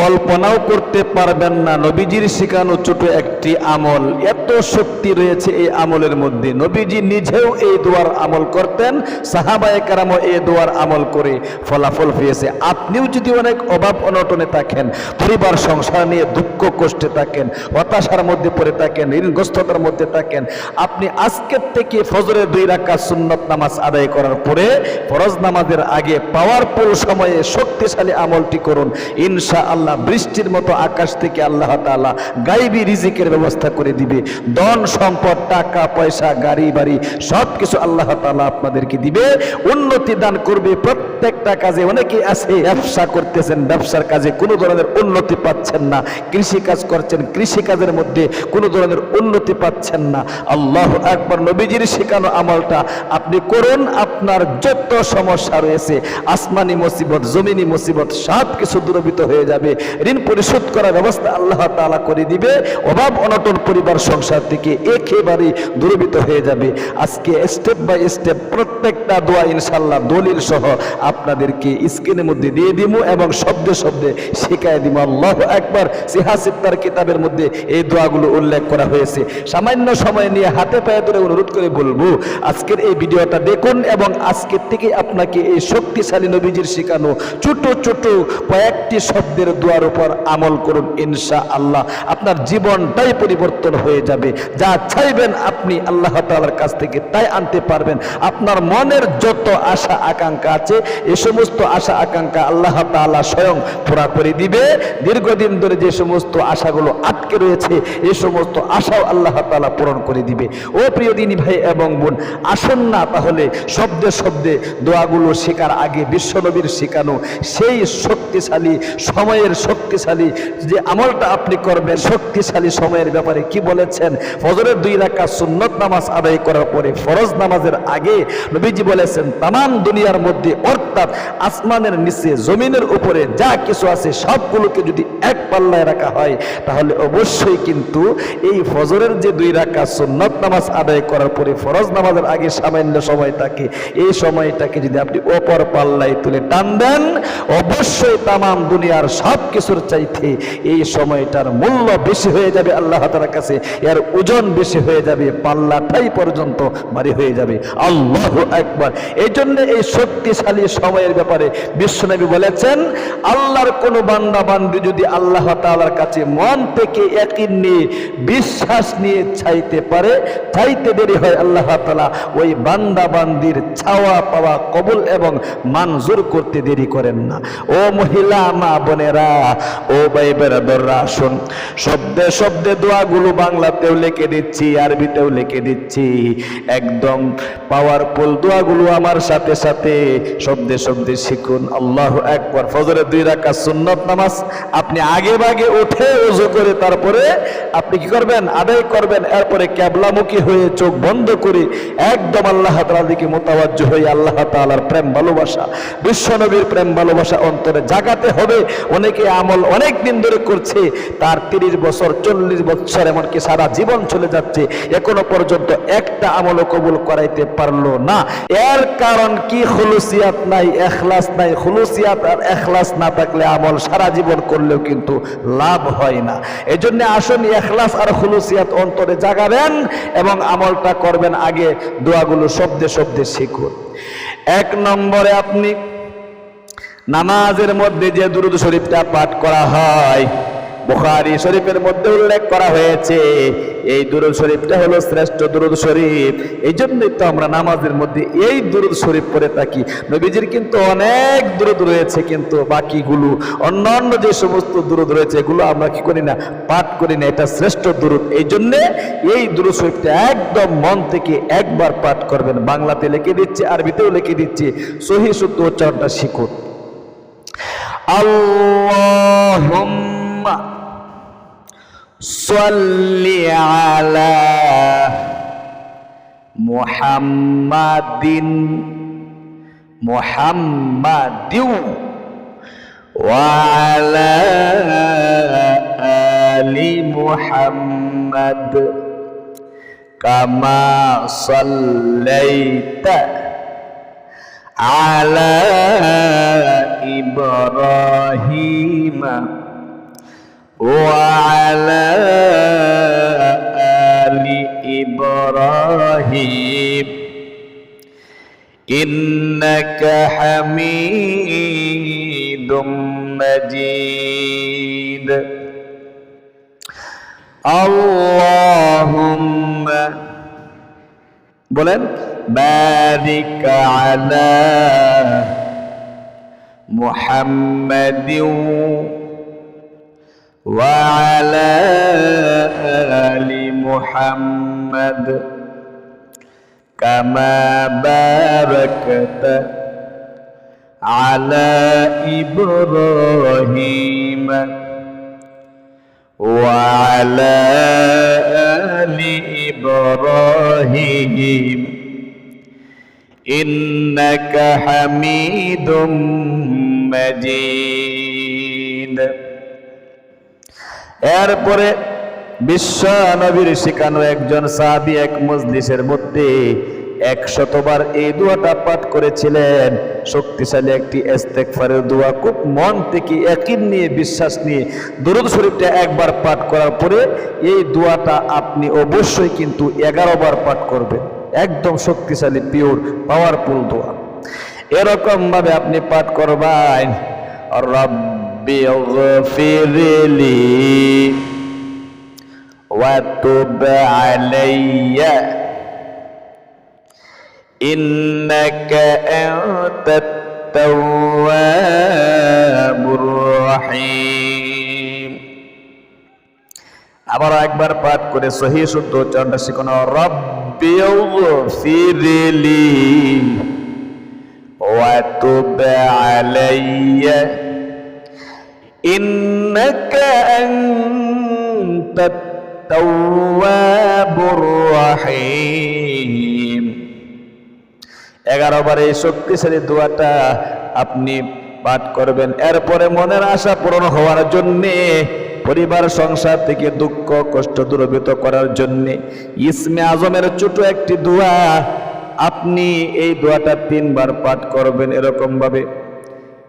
কল্পনাও করতে পারবেন না। নবীজির শেখানো ছোট একটি আমল। এত শক্তি রয়েছে এই আমলের মধ্যে। নবীজি নিজেও এই দোয়ার আমল করতেন, সাহাবায়ে কারামও এই দোয়ার আমল করে ফলাফল পেয়েছে। আপনিও যদি অনেক অভাব অনটনে থাকেন, পরিবার, সংসার নিয়ে দুঃখ, কষ্টে থাকেন, হতাশার মধ্যে পড়ে থাকেন, ঋণগ্রস্ততার মধ্যে থাকেন, আপনি আজকের থেকে ফজরের দুই রাকাত সুন্নত নামাজ আদায় করার পরে ফরজ নামাজের আগে পাওয়ারফুল সময়ে শক্তিশালী আমলটি করুন। ইনশা আল্লাহ বৃষ্টির মতো আকাশ থেকে আল্লাহ তাআলা গাইবি রিজিকের ব্যবস্থা করে দিবে। ধন সম্পদ, টাকা, পয়সা, গাড়ি, বাড়ি সব কিছু আল্লাহ তাআলা আপনাদেরকে দিবে। উন্নতি দান করবে। প্রত্যেকটা কাজে অনেকে আছে, ব্যবসা করতেছেন, ব্যবসার কাজে কোনো ধরনের উন্নতি পাচ্ছেন না। কৃষি কাজ করছেন কৃষি কাজের মধ্যে কোনো ধরনের উন্নতি পাচ্ছেন না। আল্লাহ একবার নবীজির শেখানো আমলটা আপনি করুন, আপনার যত সমস্যা রয়েছে, আসমানি মুসিবত, জমিনি মুসিবত সব কিছু দূরবিত হয়ে যাবে। ঋণ পরিশোধ করার ব্যবস্থা আল্লাহ তাআলা করে দিবে। অভাব, অনটন, পরিবার, সংসার থেকে একেবারে দূরবিত হয়ে যাবে। আজকে স্টেপ বাই স্টেপ প্রত্যেকটা দোয়া ইনশাল্লাহ দলিল সহ আপনাদেরকে স্ক্রিনের মধ্যে দিয়ে দিব এবং শব্দে শব্দে শেখায় দিব আল্লাহ একবার সিহাসিত্তার কিতাবের মধ্যে এই দোয়াগুলো উল্লেখ করা হয়েছে। সামান্য সময় নিয়ে হাতে পায়ে ধরে অনুরোধ করে বলব, আজকের এই ভিডিওটা দেখুন এবং আজকের থেকে আপনাকে এই শক্তিশালী নবীজির শেখানো ছোট ছোট কয়েকটি শব্দের দোয়ার উপর আমল করুন ইনশা আল্লাহ আপনার জীবনটাই পরিবর্তন হয়ে যাবে। যা চাইবেন আপনি আল্লাহ তাআলার কাছ থেকে তাই আনতে পারবেন। আপনার মনের যত আশা আকাঙ্ক্ষা আছে, এ সমস্ত আশা আকাঙ্ক্ষা আল্লাহ তাআলা স্বয়ং পুরা করে দিবে। দীর্ঘদিন ধরে যে সমস্ত আশাগুলো আটকে রয়েছে, এ সমস্ত আশাও আল্লাহ তাআলা পূরণ করে দিবে। ও প্রিয় দিনী ভাই এবং বোন, আসুন না তাহলে শব্দে শব্দে দোয়াগুলো শেখার আগে বিশ্বনবীর শেখানো সেই শক্তিশালী সময়ের শক্তিশালী যে আমলটা আপনি করবেন, শক্তিশালী সময়ের ব্যাপারে কি বলেছেন? ফজরের দুই রাকাত সুন্নত নামাজ আদায় করার পরে ফরজ নামাজের আগে নবীজি বলেছেন তাম দুনিয়ার মধ্যে অর্থাৎ আসমানের নিচে, জমিনের উপরে যা কিছু আছে, সবগুলোকে যদি এক পাল্লায় রাখা হয়, তাহলে অবশ্যই কিন্তু এই ফজরের যে দুই রাকাত সুন্নত নামাজ আদায় করার পরে ফরজ নামাজের আগে সামান্য সময় থাকে, এই সময়টাকে যদি আপনি অপর পাল্লায় তুলে টান দেন, অবশ্যই তামাম দুনিয়ার সব কিছুর চাইতে এই সময়টার মূল্য বেশি হয়ে যাবে আল্লাহ তাআলার কাছে। এর ওজন বেশি হয়ে যাবে, পাল্লাটাই পর্যন্ত ভারী হয়ে যাবে। আল্লাহ একবার এই জন্য এই শক্তিশালী সময়ের ব্যাপারে বিশ্বনবী বলেছেন, আল্লাহর কোনো বান্দা বান্দি যদি আল্লাহ তাআলার কাছে মন থেকে একই নিয়ে বিশ্বাস নিয়ে চাইতে পারে, চাইতে দেরি হয় আল্লাহ তালা ওই বান্দা বান্দির ছাওয়া পাওয়া কবুল এবং মানজুর করতে দেরি করেন না। ও মহিলা, মা বোনেরা ও ভাই বেরাদররা আসুন। শব্দে শব্দে দোয়াগুলো বাংলাতেও লিখে দিচ্ছি, আরবিতেও লিখে দিচ্ছি। একদম পাওয়ারফুল দোয়াগুলো আমার সাথে সাথে শব্দে শব্দে শিখুন। আল্লাহ একবার ফজরের দুই রাকাত সুন্নত নামাজ আপনি আগে ভাগে উঠে ওযু করে তারপরে আপনি কি করবেন? আদায় করবেন। এরপরে ক্যাবলামুখী হয়ে চোখ বন্ধ করে একদম আল্লাহ তাআলার দিকে মোতাবাজ্জ হয়ে আল্লাহ তাআলার প্রেম ভালোবাসা বিশ্বনবীর প্রেম ভালোবাসা অন্তরে জাগাতে হবে। অনেকে আমল অনেক দিন ধরে করছে, তার তিরিশ বছর, চল্লিশ বছর এমনকি সারা জীবন চলে যাচ্ছে, এখনও পর্যন্ত একটা আমলও কবুল করাইতে পারল না। এর কারণ কি? খুলুসিয়াত নাই, এখলাস নাই। খুলুসিয়াত আর এখলাস না থাকলে আমল সারা জীবন করলেও কিন্তু লাভ হয় না। এই জন্য আসুন এখলাস আর খুলুসিয়াত অন্তরে জাগাবেন এবং আমলটা করবেন আগে দোয়াগুলো শব্দে শব্দে শিখুন। এক নম্বরে আপনি নামাজের মধ্যে যে দুরুদ শরীফটা পাঠ করা হয়, বুখারি শরীফের মধ্যে উল্লেখ করা হয়েছে, এই দুরুদ শরীফটা হলো শ্রেষ্ঠ দুরুদ শরীফ। এই জন্যই তো আমরা নামাজের মধ্যে এই দুরুদ শরীফ পড়ে থাকি। নবীজির কিন্তু অনেক দুরুদ রয়েছে কিন্তু বাকিগুলো, অন্যান্য যে সমস্ত দুরুদ রয়েছে, এগুলো আমরা কি করি না, পাঠ করি না, এটা শ্রেষ্ঠ দুরুদ। এই জন্যে এই দুরুদ শরীফটা একদম মন থেকে একবার পাঠ করবেন। বাংলাতে লিখে দিচ্ছে, আরবিতেও লিখে দিচ্ছে, সহি শুদ্ধ উচ্চারণটা শিখুন। اللهم صل على محمد محمد وعلى آل محمد كما صليت على إبراهيم وعلى آل إبراهيم إنك حميد مجيد اللهم بولن بارك على محمد وعلى آل محمد كما باركت على إبراهيم وعلى آل إبراهيم. إن إنك حميد مجيد এরপরে বিশ্ব নবীর শিখানো একজন সাহাবি এক মজলিসের মধ্যে একশতবার এই দোয়াটা পাঠ করেছিলেন শক্তিশালী একটি ইস্তেগফারের দোয়া খুব মন থেকে একই নিয়ে বিশ্বাস নিয়ে দরুদ শরীফটা একবার পাঠ করার পরে এই দোয়াটা আপনি অবশ্যই কিন্তু এগারো বার পাঠ করবেন একদম শক্তিশালী পিওর পাওয়ারফুল দোয়া এরকম ভাবে আপনি পাঠ করবেন রব্বি গফিরলি وتب علي إنك أنت التواب الرحيم আবার একবার পাঠ করে সহি শুদ্ধ উচ্চারণটা শিখানো রব্বি ফিরলি وتب علي إنك أنت التواب الرحيم এগারো বার এই শক্তিশালী দোয়াটা আপনি পাঠ করবেন এরপরে মনের আশা পূরণ হওয়ার জন্যে পরিবার, সংসার থেকে দুঃখ, কষ্ট দূরভূত করার জন্য ইসমে আজমের ছোট একটি দোয়া। আপনি এই দোয়াটা তিনবার পাঠ করবেন এরকম ভাবে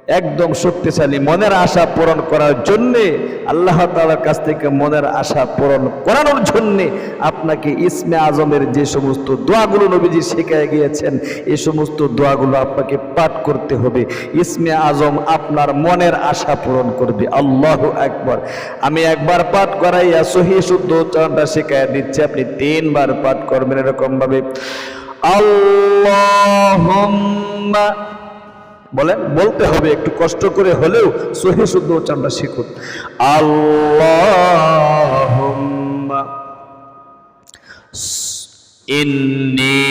একদম শক্তিশালী মনের আশা পূরণ করার জন্যে আল্লাহ তালার কাছ থেকে মনের আশা পূরণ করানোর জন্যে আপনাকে ইসমে আজমের যে সমস্ত দোয়াগুলো নবীজি শেখায় গিয়েছেন, এই সমস্ত দোয়াগুলো আপনাকে পাঠ করতে হবে। ইসমে আজম আপনার মনের আশা পূরণ করবে। আল্লাহ একবার আমি একবার পাঠ করাইয়া সহি শুদ্ধ উচ্চারণটা শেখায় দিচ্ছি, আপনি তিনবার পাঠ করবেন এরকমভাবে। আল্লাহ বলেন, বলতে হবে, একটু কষ্ট করে হলেও সহি শুদ্ধ উচ্চারণটা শিখুন। আল্লাহ ইন্নি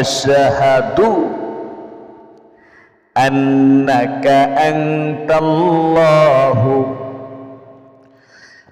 আশহাদু আন্নাকা আনতাল্লাহু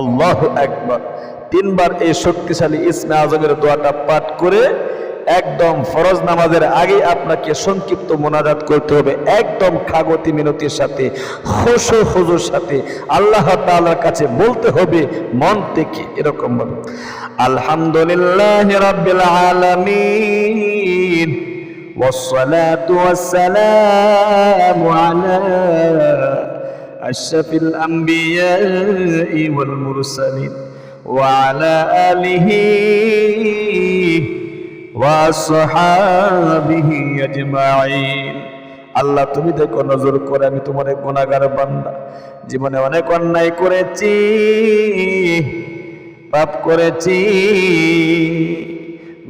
আল্লাহ একবার তিনবার এই শক্তিশালী ইসমে আজমের দোয়াটা পাঠ করে একদম ফরজ নামাজের আগে আপনাকে সংক্ষিপ্ত মোনাজাত করতে হবে একদম খাগতি মিনতির সাথে খুশু খুজুর সাথে আল্লাহ তাআলার কাছে বলতে হবে মন থেকে এরকম ভাবে আলহামদুলিল্লাহ রাব্বিল আলামিন والصلاة والسلام على أشرف الأنبياء والمرسلين وعلى آله وصحابه أجمعين আল্লাহ তুমি দেখো নজর করে আমি তোমার এক গুণাগার বান্দা জীবনে অনেক অন্যায় করেছি পাপ করেছি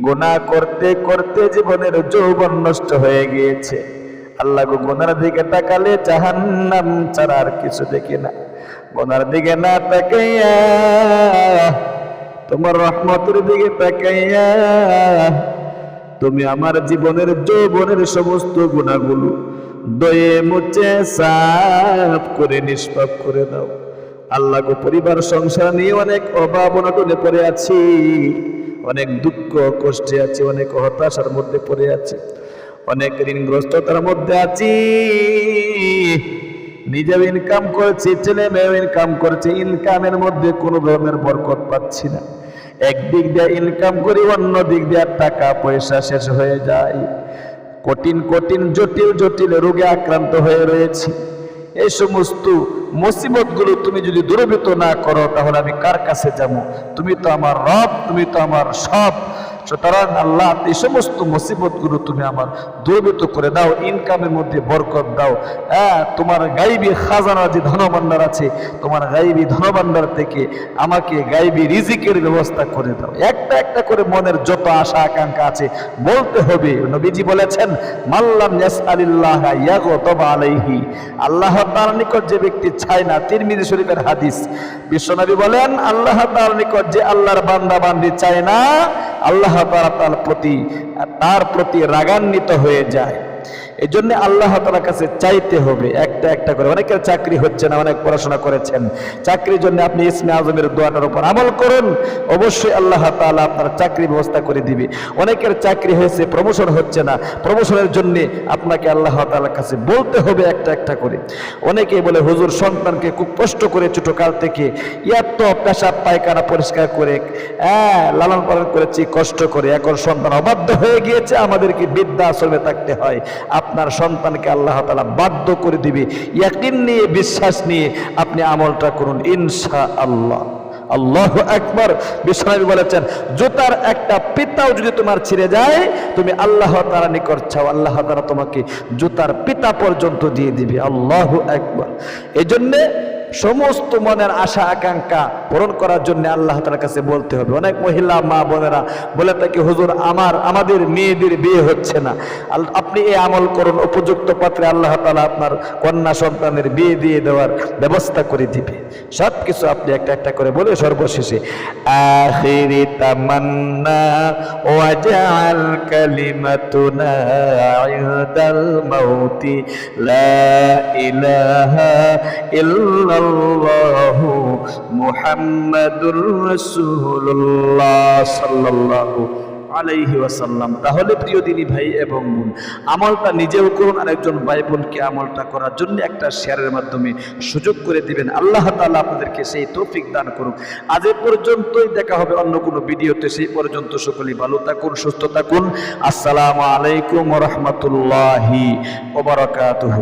গুনাহ করতে করতে জীবনের যৌবন নষ্ট হয়ে গিয়েছে আল্লাহ গো গোনার দিকে তাকালে জাহান্নাম ছাড়া আর কিছু দেখি না। গোনার দিকে না তাকাইয়া, তোমার রহমতের দিকে তাকাইয়া, তুমি আমার জীবনের যৌবনের সমস্ত গুণাগুলো দয়ে মুছে সাফ করে নিষ্পাপ করে দাও। আল্লাহ গো পরিবার, সংসার নিয়ে অনেক অভাব অনটনে পড়ে আছি, অনেক দুঃখ কষ্টে আছি, অনেক হতাশার মধ্যে পড়ে আছি। অনেক ঋণগ্রস্ততার মধ্যে আছি। নিজেও ইনকাম করছি, ছেলে মেয়েও ইনকাম করছে ইনকামের মধ্যে কোনো ধরনের বরকত পাচ্ছি না। একদিক দিয়ে ইনকাম করি, অন্য দিক দিয়ে টাকা পয়সা শেষ হয়ে যায়। কঠিন কঠিন, জটিল জটিল রোগে আক্রান্ত হয়ে রয়েছে। এই সমস্ত মুসিবতগুলো তুমি যদি দূরীভূত না করো, তাহলে আমি কার কাছে যাব? তুমি তো আমার রব, তুমি তো আমার সব। সুতরাং আল্লাহ, এই সমস্ত মুসিবতগুলো তুমি আমার দূরীভূত করে দাও ইনকামের মধ্যে বরকত দাও। হ্যাঁ তোমার গাইবি খাজানা যে ধনভাণ্ডার আছে, তোমার গাইবি ধনভাণ্ডার থেকে আমাকে গাইবি রিজিকের ব্যবস্থা করে দাও। একটা একটা করে মনের যত আশা, আকাঙ্ক্ষা আছে, বলতে হবে। নবীজি বলেছেন মাল্লাম ইয়াসআলিল্লাহ ইয়াগতব আলাইহি। আল্লাহ তাআলার নিকট যে ব্যক্তি চায় না, তিরমিজি শরীফের হাদিস। বিশ্বনবী বলেন, আল্লাহ তাআলার নিকট যে আল্লাহর বান্দা বান্দি চায় না আল্লাহ তার প্রতি তার প্রতি রাগান্বিত হয়ে যায়। এই জন্য আল্লাহ তালার কাছে চাইতে হবে, একটা একটা করে। অনেকের চাকরি হচ্ছে না, অনেক পড়াশোনা করেছেন। চাকরির জন্য আপনি ইসমে আজমের দোয়াটার উপর আমল করুন, অবশ্যই আল্লাহ তাআলা আপনার চাকরি ব্যবস্থা করে দিবে। অনেকের চাকরি হয়েছে প্রমোশন হচ্ছে না প্রমোশনের জন্য আপনাকে আল্লাহ তালার কাছে বলতে হবে একটা একটা করে। অনেকে বলে, হুজুর, সন্তানকে খুব কষ্ট করে ছোটকাল থেকে এত পেশাব, পায়খানা পরিষ্কার করে হ্যাঁ লালন পালন করেছি, কষ্ট করে, এখন সন্তান অবাধ্য হয়ে গিয়েছে, আমাদেরকে বৃদ্ধাশ্রমে থাকতে হয়। আপনার সন্তানকে আল্লাহ তালা বাধ্য করে দিবে। ইয়াকিন নিয়ে, বিশ্বাস নিয়ে আপনি আমলটা করুন। ইনশা আল্লাহ আল্লাহ একবার বিশ্বনবী বলেছেন, জুতার একটা পিতাও যদি তোমার ছিঁড়ে যায়, তুমি আল্লাহ তারা নিকট চাও। আল্লাহ তারা তোমাকে জুতার পিতা পর্যন্ত দিয়ে দিবে। আল্লাহ একবার এই জন্যে সমস্ত মনের আশা, আকাঙ্ক্ষা পূরণ করার জন্য আল্লাহ তালার কাছে বলতে হবে। অনেক মহিলা মা বোনেরা বলে থাকে, হুজুর, আমার, আমাদের মেয়েদের বিয়ে হচ্ছে না। আপনি এই আমল করুন, উপযুক্ত পাত্রে আল্লাহ তালা আপনার কন্যা সন্তানের বিয়ে দিয়ে দেওয়ার ব্যবস্থা করে দিবে। সব কিছু আপনি একটা একটা করে বলে সর্বশেষে, আখিরি লা ইলাহা ইল্লাল্লাহু মুহাম্মাদুর রাসূলুল্লাহ সাল্লাল্লাহু আলাইহি ওয়াসাল্লাম। তাহলে প্রিয় দিনী ভাই এবং বোন, আমলটা নিজেও করুন আর একজন ভাই বোনকে আমলটা করার জন্য একটা শেয়ারের মাধ্যমে সুযোগ করে দিবেন। আল্লাহ তাআলা আপনাদেরকে সেই তৌফিক দান করুক। আজ এ পর্যন্তই দেখা হবে অন্য কোনো ভিডিওতে। সেই পর্যন্ত সকলেই ভালো থাকুন, সুস্থ থাকুন। আসসালামু আলাইকুম রাহমাতুল্লাহি ওয়া বারাকাতুহু।